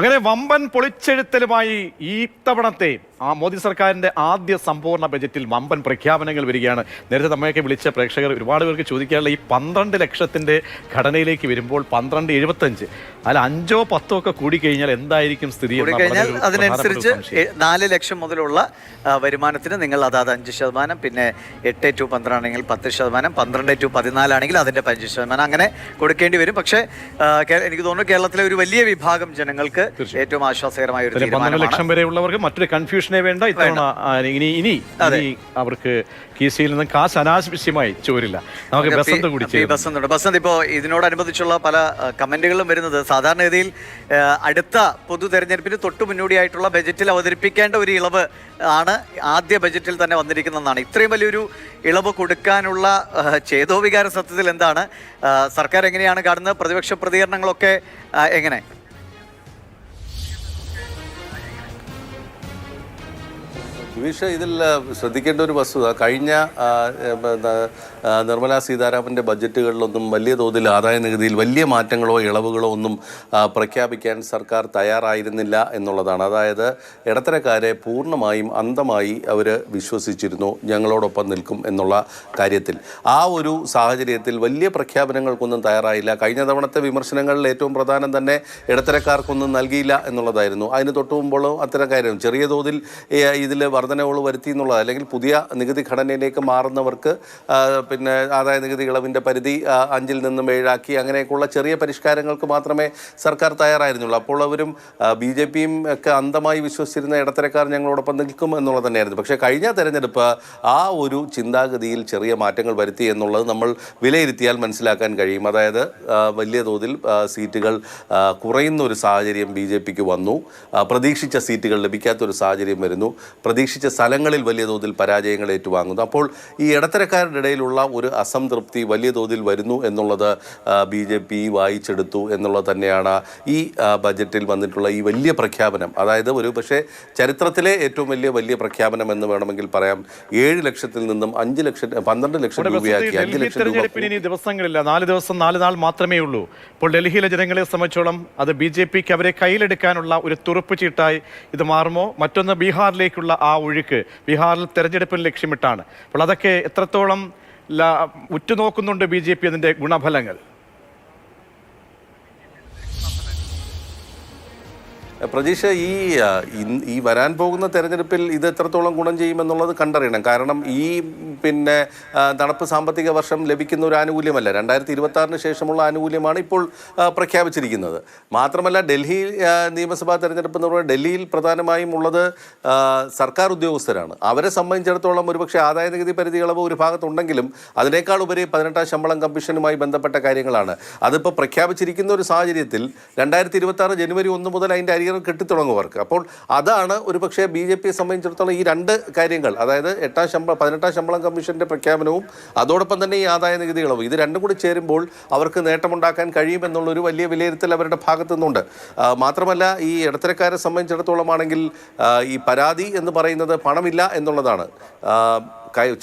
അങ്ങനെ വമ്പൻ പൊളിച്ചെഴുത്തലുമായി ഈ തവണത്തെ ആ മോദി സർക്കാരിന്റെ ആദ്യ സമ്പൂർണ ബജറ്റിൽ വമ്പൻ പ്രഖ്യാപനങ്ങൾ വരികയാണ്. നേരത്തെ നമ്മയൊക്കെ വിളിച്ച പ്രേക്ഷകർ ഒരുപാട് പേർക്ക് ചോദിക്കാനുള്ള ഈ പന്ത്രണ്ട് ലക്ഷത്തിന്റെ ഘടനയിലേക്ക് വരുമ്പോൾ പന്ത്രണ്ട് എഴുപത്തഞ്ച് അല്ല അഞ്ചോ പത്തോ ഒക്കെ കൂടിക്കഴിഞ്ഞാൽ എന്തായിരിക്കും സ്ഥിതി കഴിഞ്ഞാൽ അതിനനുസരിച്ച് നാല് ലക്ഷം മുതലുള്ള വരുമാനത്തിന് നിങ്ങൾ അതാത് അഞ്ച് ശതമാനം പിന്നെ എട്ട് ടു പന്ത്രണ്ടാണെങ്കിൽ പത്ത് ശതമാനം പന്ത്രണ്ട് ടു പതിനാലാണെങ്കിൽ അതിന്റെ പതിനഞ്ച് ശതമാനം അങ്ങനെ കൊടുക്കേണ്ടി വരും. പക്ഷേ എനിക്ക് തോന്നുന്നു കേരളത്തിലെ ഒരു വലിയ വിഭാഗം ജനങ്ങൾക്ക് ഏറ്റവും ആശ്വാസകരമായ ഒരു ലക്ഷം വരെയുള്ളവർക്ക് മറ്റൊരു കൺഫ്യൂഷനെ വേണ്ട. ഇത്തവണ ഇനി ഇനി ഇനി അവർക്ക് കീസിയിൽ നിന്ന് കാശ് അനാവശ്യമായി ചോരില്ല. നമുക്ക് ബസന്ത് കൂടി. ബസന്ത് ബസന്ത് ഇപ്പോൾ ഇതിനോടനുബന്ധിച്ചുള്ള പല കമന്റുകളും വരുന്നത് സാധാരണഗതിയിൽ അടുത്ത പൊതു തെരഞ്ഞെടുപ്പിന് തൊട്ടു മുന്നോടിയായിട്ടുള്ള ബജറ്റിൽ അവതരിപ്പിക്കേണ്ട ഒരു ഇളവ് ആണ് ആദ്യ ബജറ്റിൽ തന്നെ വന്നിരിക്കുന്നതെന്നാണ്. ഇത്രയും വലിയൊരു ഇളവ് കൊടുക്കാനുള്ള ചേതോവികാര സത്യത്തിൽ എന്താണ്? സർക്കാർ എങ്ങനെയാണ് കാണുന്നത്? പ്രതിപക്ഷ പ്രതികരണങ്ങളൊക്കെ എങ്ങനെ? വിഷ ഇതിൽ ശ്രദ്ധിക്കേണ്ട ഒരു വസ്തുത കഴിഞ്ഞ നിർമ്മലാ സീതാരാമന്റെ ബജറ്റുകളിലൊന്നും വലിയ തോതിൽ ആദായ നികുതിയിൽ വലിയ മാറ്റങ്ങളോ ഇളവുകളോ ഒന്നും പ്രഖ്യാപിക്കാൻ സർക്കാർ തയ്യാറായിരുന്നില്ല എന്നുള്ളതാണ്. അതായത് ഇടത്തരക്കാരെ പൂർണമായും അന്തമായി അവർ വിശ്വസിച്ചിരുന്നു ഞങ്ങളോടൊപ്പം നിൽക്കും എന്നുള്ള കാര്യത്തിൽ. ആ ഒരു സാഹചര്യത്തിൽ വലിയ പ്രഖ്യാപനങ്ങൾക്കൊന്നും തയ്യാറായില്ല. കഴിഞ്ഞ തവണത്തെ വിമർശനങ്ങളിൽ ഏറ്റവും പ്രധാനം തന്നെ ഇടത്തരക്കാർക്കൊന്നും നൽകിയില്ല എന്നുള്ളതായിരുന്നു. അതിന് തൊട്ടു മുമ്പോഴും അത്തരം കാര്യം. ചെറിയ തോതിൽ ഇതിൽ വർധനവുകൾ വരുത്തി എന്നുള്ളത്. അല്ലെങ്കിൽ പുതിയ നികുതി ഘടനയിലേക്ക് മാറുന്നവർക്ക് പിന്നെ ആദായ നികുതി ഇളവിന്റെ പരിധി അഞ്ചിൽ നിന്നും ഏഴാക്കി അങ്ങനെയൊക്കെയുള്ള ചെറിയ പരിഷ്കാരങ്ങൾക്ക് മാത്രമേ സർക്കാർ തയ്യാറായിരുന്നുള്ളൂ. അപ്പോൾ അവരും ബി ജെ പിയും ഒക്കെ അന്ധമായി വിശ്വസിച്ചിരുന്ന ഇടത്തരക്കാർ ഞങ്ങളോടൊപ്പം നിൽക്കും എന്നുള്ളത് തന്നെയായിരുന്നു. പക്ഷേ കഴിഞ്ഞ തെരഞ്ഞെടുപ്പ് ആ ഒരു ചിന്താഗതിയിൽ ചെറിയ മാറ്റങ്ങൾ വരുത്തി എന്നുള്ളത് നമ്മൾ വിലയിരുത്തിയാൽ മനസ്സിലാക്കാൻ കഴിയും. അതായത് വലിയ തോതിൽ സീറ്റുകൾ കുറയുന്ന ഒരു സാഹചര്യം ബി ജെ പിക്ക് വന്നു. പ്രതീക്ഷിച്ച സീറ്റുകൾ ലഭിക്കാത്തൊരു സാഹചര്യം വരുന്നു. പ്രതീക്ഷിച്ച സ്ഥലങ്ങളിൽ വലിയ തോതിൽ പരാജയങ്ങൾ ഏറ്റുവാങ്ങുന്നു. അപ്പോൾ ഈ ഇടത്തരക്കാരുടെ ഇടയിലുള്ള ഒരു അസംതൃപ്തി വലിയ തോതിൽ വരുന്നു എന്നുള്ളത് ബി ജെ പി വായിച്ചെടുത്തു എന്നുള്ളത് തന്നെയാണ് ഈ ബജറ്റിൽ വന്നിട്ടുള്ള ഈ വലിയ പ്രഖ്യാപനം. അതായത് ഒരു പക്ഷേ ചരിത്രത്തിലെ ഏറ്റവും വലിയ വലിയ പ്രഖ്യാപനം എന്ന് വേണമെങ്കിൽ പറയാം. ഏഴ് ലക്ഷത്തിൽ നിന്നും അഞ്ച് ലക്ഷം പന്ത്രണ്ട് ലക്ഷം രൂപയാക്കി അഞ്ച് ലക്ഷം രൂപ ഇനി ദിവസങ്ങളില്ല. നാല് ദിവസം നാല് നാൾ മാത്രമേ ഉള്ളൂ. ഇപ്പോൾ ഡൽഹിയിലെ ജനങ്ങളെ സംബന്ധിച്ചോളം അത് ബി ജെ പിക്ക് അവരെ കയ്യിലെടുക്കാനുള്ള ഒരു തുറപ്പ് ചീട്ടായി ഇത് മാറുമോ? മറ്റൊന്ന് ബീഹാറിലേക്കുള്ള ആ ഒഴുക്ക് ബീഹാറിൽ തെരഞ്ഞെടുപ്പിന് ലക്ഷ്യമിട്ടാണ്. അപ്പോൾ അതൊക്കെ എത്രത്തോളം ഉറ്റുനോക്കുന്നുണ്ട് ബി ജെ പി അതിന്റെ ഗുണഫലങ്ങൾ? പ്രതീക്ഷ ഈ ഈ വരാൻ പോകുന്ന തെരഞ്ഞെടുപ്പിൽ ഇത് എത്രത്തോളം ഗുണം ചെയ്യുമെന്നുള്ളത് കണ്ടറിയണം. കാരണം ഈ പിന്നെ നടപ്പ് സാമ്പത്തിക വർഷം ലഭിക്കുന്ന ഒരു ആനുകൂല്യമല്ല. രണ്ടായിരത്തി ഇരുപത്തി ആറിന് ശേഷമുള്ള ആനുകൂല്യമാണ് ഇപ്പോൾ പ്രഖ്യാപിച്ചിരിക്കുന്നത്. മാത്രമല്ല ഡൽഹി നിയമസഭാ തെരഞ്ഞെടുപ്പ് എന്ന് പറയുന്നത് ഡൽഹിയിൽ പ്രധാനമായും ഉള്ളത് സർക്കാർ ഉദ്യോഗസ്ഥരാണ്. അവരെ സംബന്ധിച്ചിടത്തോളം ഒരുപക്ഷെ ആദായ നികുതി പരിധി ഇളവ് ഒരു ഭാഗത്തുണ്ടെങ്കിലും അതിനേക്കാൾ ഉപരി പതിനെട്ടാം ശമ്പളം കമ്മീഷനുമായി ബന്ധപ്പെട്ട കാര്യങ്ങളാണ്. അതിപ്പോൾ പ്രഖ്യാപിച്ചിരിക്കുന്ന ഒരു സാഹചര്യത്തിൽ രണ്ടായിരത്തി ഇരുപത്തി ജനുവരി ഒന്ന് മുതൽ അതിന്റെ അരിയർ കെട്ടിത്തുടങ്ങും അവർക്ക്. അപ്പോൾ അതാണ് ഒരു പക്ഷേ ബി ജെ പിയെ സംബന്ധിച്ചിടത്തോളം ഈ രണ്ട് കാര്യങ്ങൾ. അതായത് എട്ടാം ശമ്പളം പതിനെട്ടാം ശമ്പളം കമ്മീഷന്റെ പ്രഖ്യാപനവും അതോടൊപ്പം തന്നെ ഈ ആദായ നികുതി ഇളവ് ഇത് രണ്ടും കൂടി ചേരുമ്പോൾ അവർക്ക് നേട്ടമുണ്ടാക്കാൻ കഴിയുമെന്നുള്ളൊരു വലിയ വിലയിരുത്തൽ അവരുടെ ഭാഗത്തു നിന്നുണ്ട് മാത്രമല്ല ഈ ഇടത്തരക്കാരെ സംബന്ധിച്ചിടത്തോളം ആണെങ്കിൽ ആ, ഈ പരാതി എന്ന് പറയുന്നത് പണമില്ല എന്നുള്ളതാണ്.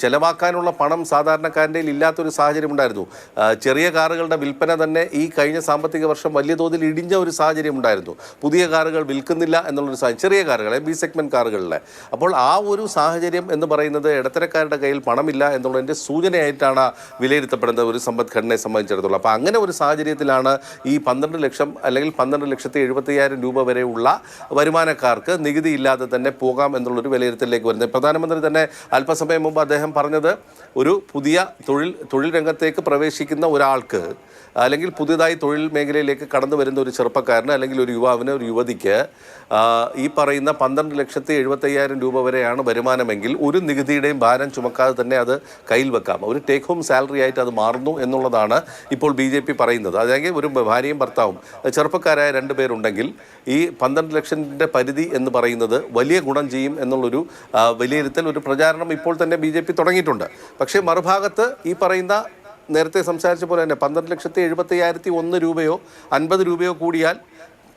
ചെലവാക്കാനുള്ള പണം സാധാരണക്കാരന്റെ ഇല്ലാത്തൊരു സാഹചര്യം ഉണ്ടായിരുന്നു. ചെറിയ കാറുകളുടെ വിൽപ്പന തന്നെ ഈ കഴിഞ്ഞ സാമ്പത്തിക വർഷം വലിയ തോതിൽ ഇടിഞ്ഞ ഒരു സാഹചര്യം ഉണ്ടായിരുന്നു. പുതിയ കാറുകൾ വിൽക്കുന്നില്ല എന്നുള്ളൊരു സാഹചര്യം ചെറിയ കാറുകളെ ബി സെഗ്മെന്റ് കാറുകളിലെ. അപ്പോൾ ആ ഒരു സാഹചര്യം എന്ന് പറയുന്നത് ഇടത്തരക്കാരുടെ കയ്യിൽ പണമില്ല എന്നുള്ളതിന്റെ സൂചനയായിട്ടാണ് വിലയിരുത്തപ്പെടുന്നത് ഒരു സമ്പദ്ഘടനയെ സംബന്ധിച്ചിടത്തോളം. അപ്പോൾ അങ്ങനെ ഒരു സാഹചര്യത്തിലാണ് ഈ പന്ത്രണ്ട് ലക്ഷം അല്ലെങ്കിൽ പന്ത്രണ്ട് ലക്ഷത്തി എഴുപത്തയ്യായിരം രൂപ വരെയുള്ള വരുമാനക്കാർക്ക് നികുതി ഇല്ലാതെ തന്നെ പോകാം എന്നുള്ളൊരു വിലയിരുത്തലിലേക്ക് വരുന്നത്. പ്രധാനമന്ത്രി തന്നെ അല്പസമയം മുമ്പ് അദ്ദേഹം പറഞ്ഞത് ഒരു പുതിയ തൊഴിൽ തൊഴിൽ രംഗത്തേക്ക് പ്രവേശിക്കുന്ന ഒരാൾക്ക് അല്ലെങ്കിൽ പുതിയതായി തൊഴിൽ മേഖലയിലേക്ക് കടന്നു വരുന്ന ഒരു ചെറുപ്പക്കാരന് അല്ലെങ്കിൽ ഒരു യുവാവിന് ഒരു യുവതിക്ക് ഈ പറയുന്ന പന്ത്രണ്ട് ലക്ഷത്തി എഴുപത്തയ്യായിരം രൂപ വരെയാണ് വരുമാനമെങ്കിൽ ഒരു നികുതിയുടെയും ഭാരം ചുമക്കാതെ തന്നെ അത് കയ്യിൽ വെക്കാം. ഒരു ടേക്ക് ഹോം സാലറി ആയിട്ട് അത് മാറുന്നു എന്നുള്ളതാണ് ഇപ്പോൾ ബി ജെ പി പറയുന്നത്. അല്ലെങ്കിൽ ഒരു ഭാര്യയും ഭർത്താവും ചെറുപ്പക്കാരായ രണ്ട് പേരുണ്ടെങ്കിൽ ഈ പന്ത്രണ്ട് ലക്ഷത്തിന്റെ പരിധി എന്ന് പറയുന്നത് വലിയ ഗുണം ചെയ്യും എന്നുള്ളൊരു വിലയിരുത്തൽ ഒരു പ്രചാരണം ഇപ്പോൾ തന്നെ ബി ജെ പി തുടങ്ങിയിട്ടുണ്ട്. പക്ഷേ മറുഭാഗത്ത് ഈ പറയുന്ന നേരത്തെ സംസാരിച്ച പോലെ തന്നെ പന്ത്രണ്ട് ലക്ഷത്തി എഴുപത്തി അയ്യായിരത്തി ഒന്ന് രൂപയോ അൻപത് രൂപയോ കൂടിയാൽ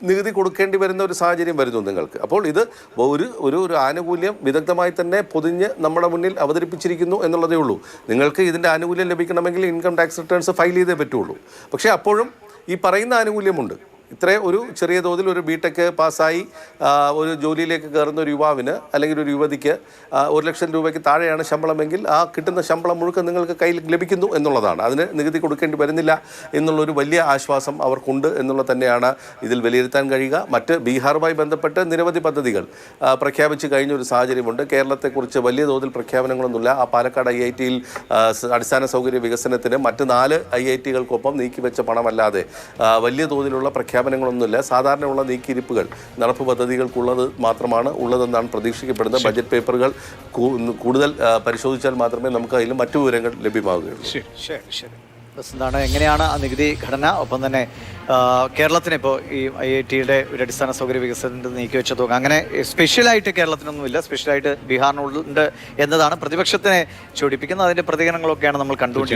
നികുതി കൊടുക്കേണ്ടി വരുന്ന ഒരു സാഹചര്യം വരുന്നു നിങ്ങൾക്ക്. അപ്പോൾ ഇത് ഒരു ഒരു ഒരു ആനുകൂല്യം വിദഗ്ധമായി തന്നെ പൊതിഞ്ഞ് നമ്മുടെ മുന്നിൽ അവതരിപ്പിച്ചിരിക്കുന്നു എന്നുള്ളതേ ഉള്ളൂ. നിങ്ങൾക്ക് ഇതിന്റെ ആനുകൂല്യം ലഭിക്കണമെങ്കിൽ ഇൻകം ടാക്സ് റിട്ടേൺസ് ഫയൽ ചെയ്തേ പറ്റുള്ളൂ. പക്ഷേ അപ്പോഴും ഈ പറയുന്ന ആനുകൂല്യമുണ്ട്. ഇത്രേ ഒരു ചെറിയ തോതിൽ ഒരു ബിടെക് പാസ്സായി ഒരു ജോലിയിലേക്ക് കയറുന്ന ഒരു യുവാവിന് അല്ലെങ്കിൽ ഒരു യുവതിക്ക് ഒരു ലക്ഷം രൂപയ്ക്ക് താഴെയാണ് ശമ്പളമെങ്കിൽ ആ കിട്ടുന്ന ശമ്പളം മുഴുവൻ നിങ്ങൾക്ക് കയ്യിൽ ലഭിക്കുന്നു എന്നുള്ളതാണ്. അതിന് നികുതി കൊടുക്കേണ്ടി വരുന്നില്ല എന്നുള്ളൊരു വലിയ ആശ്വാസം അവർക്കുണ്ട് എന്നുള്ളത് തന്നെയാണ് ഇതിൽ വിലയിരുത്താൻ കഴിയുക. മറ്റ് ബീഹാറുമായി ബന്ധപ്പെട്ട് നിരവധി പദ്ധതികൾ പ്രഖ്യാപിച്ചു കഴിഞ്ഞ ഒരു സാഹചര്യമുണ്ട്. കേരളത്തെക്കുറിച്ച് വലിയ തോതിൽ പ്രഖ്യാപനങ്ങളൊന്നുമില്ല. ആ പാലക്കാട് ഐ ഐ ടിയിൽ അടിസ്ഥാന സൗകര്യ വികസനത്തിന് മറ്റ് നാല് ഐ ഐ ടികൾക്കൊപ്പം നീക്കിവെച്ച പണമല്ലാതെ വലിയ തോതിലുള്ള പ്രഖ്യാപനങ്ങളൊന്നുമില്ല. സാധാരണയുള്ള നീക്കിയിരിപ്പുകൾ നടപ്പ് പദ്ധതികൾക്കുള്ളത് മാത്രമാണ് ഉള്ളതെന്നാണ് പ്രതീക്ഷിക്കപ്പെടുന്നത്. ബജറ്റ് പേപ്പറുകൾ കൂടുതൽ പരിശോധിച്ചാൽ മാത്രമേ നമുക്ക് അതിൽ മറ്റു വിവരങ്ങൾ ലഭ്യമാവുകയുള്ളൂ. ശരി ശരി ശരി. എന്താണ് എങ്ങനെയാണ് ആ നികുതി ഘടന? ഒപ്പം തന്നെ കേരളത്തിന് ഇപ്പോൾ ഈ ഐ ഐ ടിയുടെ ഒരു അടിസ്ഥാന സൗകര്യ വികസനത്തിന് നീക്കി വെച്ച തുക. അങ്ങനെ സ്പെഷ്യലായിട്ട് കേരളത്തിനൊന്നുമില്ല. സ്പെഷ്യലായിട്ട് ബീഹാറിനുണ്ട് എന്നതാണ് പ്രതിപക്ഷത്തിനെ ചോടിപ്പിക്കുന്നത്. അതിന്റെ പ്രതികരണങ്ങളൊക്കെയാണ് നമ്മൾ കണ്ടുകൊണ്ടിരിക്കുന്നത്.